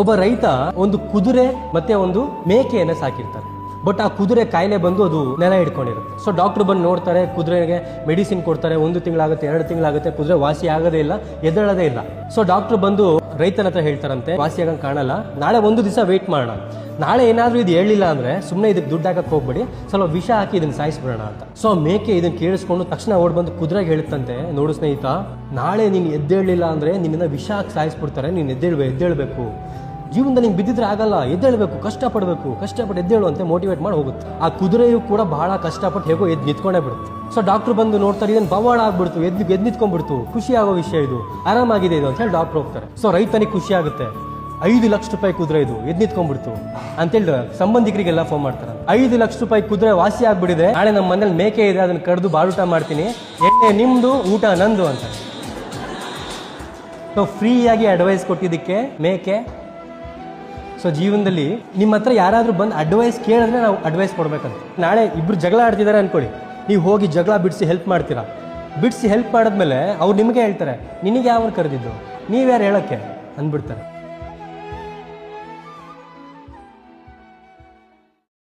ಒಬ್ಬ ರೈತ ಒಂದು ಕುದುರೆ ಮತ್ತೆ ಒಂದು ಮೇಕೆಯನ್ನ ಸಾಕಿರ್ತಾರೆ. ಬಟ್ ಆ ಕುದುರೆ ಕಾಯಿಲೆ ಬಂದು ಅದು ನೆಲ ಹಿಡ್ಕೊಂಡಿರುತ್ತೆ. ಸೊ ಡಾಕ್ಟರ್ ಬಂದು ನೋಡ್ತಾರೆ, ಕುದುರೆಗೆ ಮೆಡಿಸಿನ್ ಕೊಡ್ತಾರೆ, ಒಂದು ತಿಂಗಳಾಗುತ್ತೆ, ಎರಡು ತಿಂಗಳಾಗುತ್ತೆ, ಕುದುರೆ ವಾಸಿ ಆಗದೇ ಇಲ್ಲ, ಎದ್ದೇಳೋದೇ ಇಲ್ಲ. ಸೊ ಡಾಕ್ಟರ್ ಬಂದು ರೈತನ ಹತ್ರ ಹೇಳ್ತಾರಂತೆ, ವಾಸಿ ಆಗಂಗೆ ಕಾಣಲ್ಲ, ನಾಳೆ ಒಂದು ದಿವಸ ವೆಯ್ಟ್ ಮಾಡೋಣ. ನಾಳೆ ಏನಾದರೂ ಇದು ಹೇಳಿಲ್ಲ ಅಂದ್ರೆ ಸುಮ್ಮನೆ ಇದಕ್ಕೆ ದುಡ್ಡು ಹಾಕಕ್ಕೆ ಹೋಗ್ಬೇಡಿ, ಸ್ವಲ್ಪ ವಿಷ ಹಾಕಿ ಇದನ್ನ ಸಾಯಿಸ್ಬಿಡೋಣ ಅಂತ. ಸೊ ಮೇಕೆ ಇದನ್ನ ಕೇಳಿಸ್ಕೊಂಡು ತಕ್ಷಣ ಓಡ್ ಬಂದು ಕುದುರೆಗೆ ಹೇಳುತ್ತಂತೆ, ನೋಡು ಸ್ನೇಹಿತ, ನಾಳೆ ನೀನು ಎದ್ದೇಳಲಿಲ್ಲ ಅಂದ್ರೆ ನಿನ್ನ ವಿಷ ಹಾಕಿ ಸಾಯಿಸ್ಬಿಡ್ತಾರೆ, ನೀನು ಎದ್ದೇಳ್ಬೇಕು ಎದ್ದೇಳಬೇಕು. ಜೀವನದಲ್ಲಿ ನಿಂಗೆ ಬಿದ್ದಿದ್ರೆ ಆಗಲ್ಲ, ಎದ್ದೇಳಬೇಕು, ಕಷ್ಟಪಡಬೇಕು, ಕಷ್ಟಪಟ್ಟು ಎದ್ದೇಳು ಅಂತ ಮೋಟಿವೇಟ್ ಮಾಡಿ ಹೋಗುತ್ತೆ. ಆ ಕುದುರೆಯು ಕೂಡ ಬಹಳ ಕಷ್ಟಪಟ್ಟು ಹೇಗೋ ಎದ್ದು ನಿಂತ್ಕೊಂಡೇ ಬಿಡುತ್ತೆ. ಸೊ ಡಾಕ್ಟರ್ ಬಂದು ನೋಡ್ತಾರೆ ಇದನ್ನು ಬವಾಡ ಆಗ್ಬಿಡ್ತು, ಎದ್ದು ಎದ್ದು ನಿಂತ್ಕೊಂಡ್ಬಿಡ್ತು ಖುಷಿ ಆಗೋ ವಿಷಯ ಇದು. ಆರಾಮಾಗಿದೆ ಇದು ಅಂತ ಹೇಳಿ ಡಾಕ್ಟರ್ ಹೋಗ್ತಾರೆ. ಸೊ ರೈತನಿಗೆ ಖುಷಿ ಆಗುತ್ತೆ. ಐದು ಲಕ್ಷ ರೂಪಾಯಿ ಕುದುರೆ ಇದು, ಎದ್ದು ನಿಂತ್ಕೊಂಡ್ಬಿಡ್ತು ಅಂತೇಳಿ ಸಂಬಂಧಿಕರಿಗೆಲ್ಲ ಫೋನ್ ಮಾಡ್ತಾರೆ. ಐದು ಲಕ್ಷ ರೂಪಾಯಿ ಕುದುರೆ ವಾಸಿ ಆಗ್ಬಿಟ್ಟಿದೆ ನಾಳೆ ನಮ್ಮ ಮನೇಲಿ ಮೇಕೆ ಇದೆ, ಅದನ್ನ ಕಡ್ದು ಬಾಳೂಟ ಮಾಡ್ತೀನಿ. ಎಣ್ಣೆ ನಿಮ್ದು, ಊಟ ನಂದು ಅಂತ. ಸೊ ಫ್ರೀಯಾಗಿ ಅಡ್ವೈಸ್ ಕೊಟ್ಟಿದ್ದಕ್ಕೆ ಮೇಕೆ ಸೊ ಜೀವನದಲ್ಲಿ ನಿಮ್ಮ ಹತ್ರ ಯಾರಾದರೂ ಬಂದು ಅಡ್ವೈಸ್ ಕೇಳಿದ್ರೆ ನಾವು ಅಡ್ವೈಸ್ ಕೊಡಬೇಕಂತ. ನಾಳೆ ಇಬ್ರು ಜಗಳ ಆಡ್ತಿದ್ದಾರೆ ಅನ್ಕೊಳ್ಳಿ. ನೀವು ಹೋಗಿ ಜಗಳ ಬಿಡಿಸಿ ಹೆಲ್ಪ್ ಮಾಡ್ತೀರಾ? ಬಿಡಿಸಿ ಹೆಲ್ಪ್ ಮಾಡಿದ್ಮೇಲೆ ಅವ್ರು ನಿಮಗೆ ಹೇಳ್ತಾರೆ, ನಿನಗೆ ಯಾರು ಕರೆದಿದ್ದು? ನೀವ್ಯಾರು ಹೇಳೋಕ್ಕೆ? ಅಂದ್ಬಿಡ್ತಾರೆ.